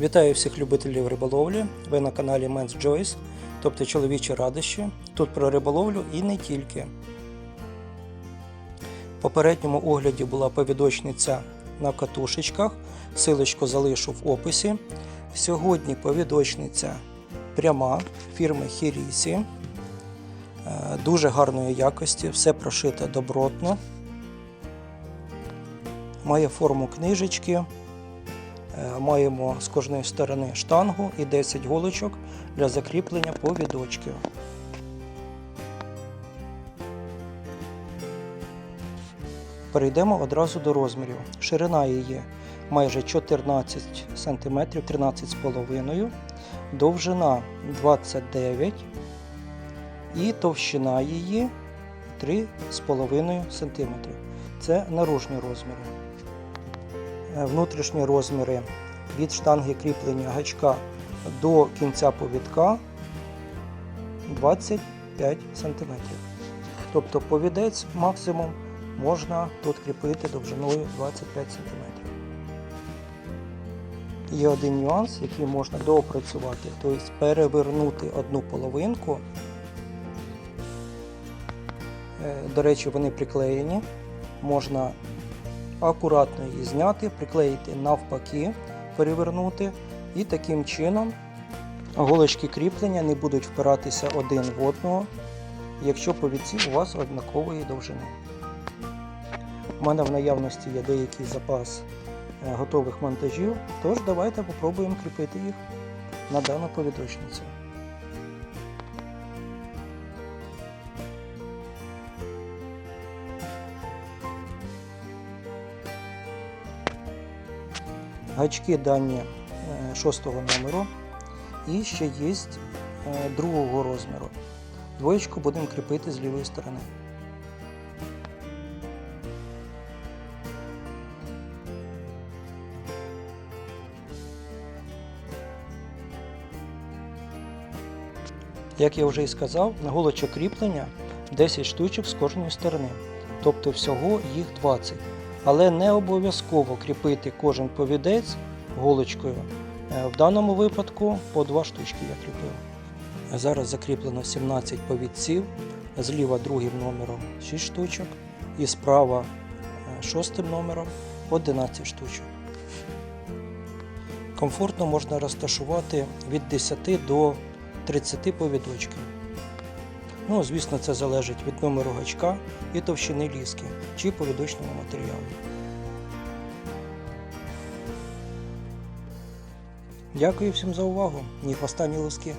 Вітаю всіх любителів риболовлі. Ви на каналі Men's Joyce, тобто чоловічі радощі. Тут про риболовлю і не тільки. В попередньому огляді була повідочниця на катушечках. Силочку залишу в описі. Сьогодні повідочниця пряма фірми Хірісі. Е, Дуже гарної якості, все прошите добротно. Має форму книжечки. Е, Маємо з кожної сторони штангу і 10 голочок для закріплення повідочків. Перейдемо одразу до розмірів. Ширина її майже 14 см, 13,5 довжина 29 і товщина її 3,5 см. Це наружні розміри. Е, Внутрішні розміри від штанги кріплення гачка до кінця повідка 25 см. Тобто повідець максимум можна тут кріпити довжиною 25 см. Є один нюанс, який можна доопрацювати, тобто перевернути одну половинку. Е, До речі, вони приклеєні. Можна акуратно її зняти, приклеїти навпаки, перевернути. І таким чином голочки кріплення не будуть впиратися один в одного, якщо повідці у вас однакової довжини. У мене в наявності є деякий запас е, готових монтажів, тож давайте попробуємо кріпити їх на дану повідочницю. Гачки дані е, шостого номеру і ще є е, другого розміру. Двоєчку будемо кріпити з лівої сторони. Як я вже і сказав, на голочок кріплення 10 штучок з кожної сторони, тобто всього їх 20. Але не обов'язково кріпити кожен повідець голочкою. Е, В даному випадку по 2 штучки я кріпив. Зараз закріплено 17 повідців, зліва другим номером 6 штучок і справа е, шостим номером 11 штучок. Комфортно можна розташувати від 10 до 30 повідочків. Ну, звісно, це залежить від номеру гачка і товщини ліски чи повідочного матеріалу. Дякую всім за увагу. Ні останні лоски.